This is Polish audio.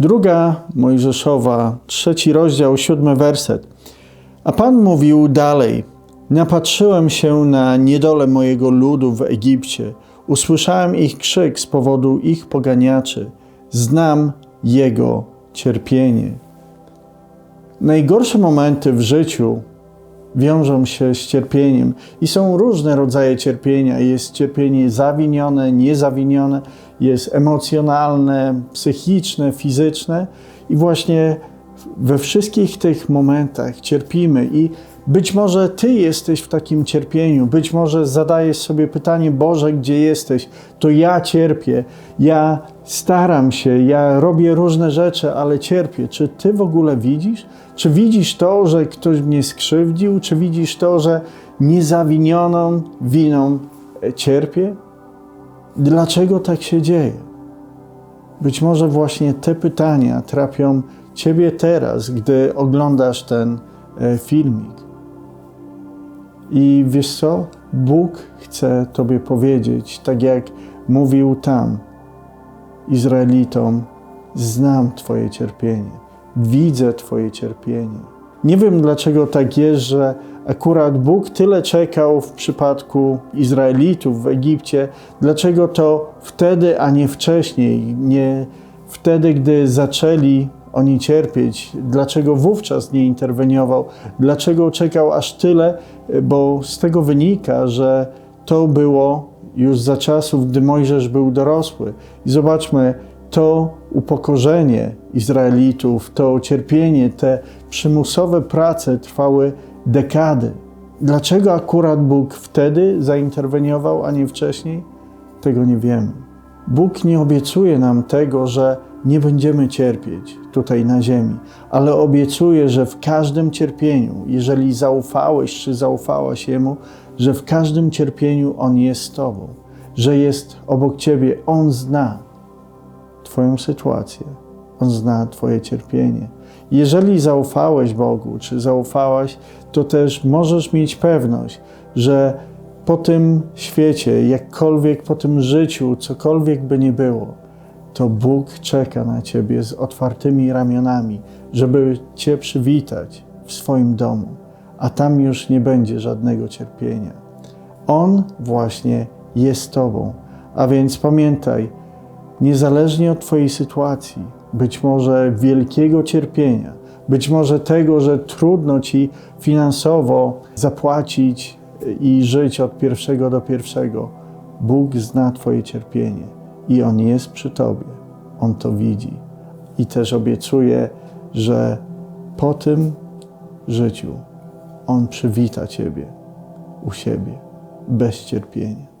Druga Mojżeszowa, trzeci rozdział, siódmy werset. A Pan mówił dalej: Napatrzyłem się na niedolę mojego ludu w Egipcie. Usłyszałem ich krzyk z powodu ich poganiaczy. Znam jego cierpienie. Najgorsze momenty w życiu wiążą się z cierpieniem i są różne rodzaje cierpienia. Jest cierpienie zawinione, niezawinione, jest emocjonalne, psychiczne, fizyczne i właśnie we wszystkich tych momentach cierpimy i być może Ty jesteś w takim cierpieniu, być może zadajesz sobie pytanie, Boże, gdzie jesteś? To ja cierpię, ja staram się, ja robię różne rzeczy, ale cierpię. Czy Ty w ogóle widzisz? Czy widzisz to, że ktoś mnie skrzywdził? Czy widzisz to, że niezawinioną winą cierpię? Dlaczego tak się dzieje? Być może właśnie te pytania trapią Ciebie teraz, gdy oglądasz ten e, filmik. I wiesz co? Bóg chce Tobie powiedzieć, tak jak mówił tam Izraelitom: Znam Twoje cierpienie, widzę Twoje cierpienie. Nie wiem, dlaczego tak jest, że akurat Bóg tyle czekał w przypadku Izraelitów w Egipcie. Dlaczego to wtedy, a nie wcześniej? Nie wtedy, gdy zaczęli oni cierpieć? Dlaczego wówczas nie interweniował? Dlaczego czekał aż tyle? Bo z tego wynika, że to było już za czasów, gdy Mojżesz był dorosły. I zobaczmy, to upokorzenie Izraelitów, to cierpienie, te przymusowe prace trwały dekady. Dlaczego akurat Bóg wtedy zainterweniował, a nie wcześniej? Tego nie wiemy. Bóg nie obiecuje nam tego, że nie będziemy cierpieć tutaj na ziemi, ale obiecuje, że w każdym cierpieniu, jeżeli zaufałeś czy zaufałaś Jemu, że w każdym cierpieniu On jest z Tobą, że jest obok Ciebie, On zna Twoją sytuację, On zna Twoje cierpienie. Jeżeli zaufałeś Bogu, czy zaufałaś, to też możesz mieć pewność, że po tym świecie, jakkolwiek po tym życiu, cokolwiek by nie było, to Bóg czeka na Ciebie z otwartymi ramionami, żeby Cię przywitać w swoim domu, a tam już nie będzie żadnego cierpienia. On właśnie jest Tobą, a więc pamiętaj, niezależnie od Twojej sytuacji, być może wielkiego cierpienia, być może tego, że trudno Ci finansowo zapłacić i żyć od pierwszego do pierwszego, Bóg zna Twoje cierpienie i On jest przy Tobie. On to widzi. I też obiecuje, że po tym życiu On przywita Ciebie u siebie bez cierpienia.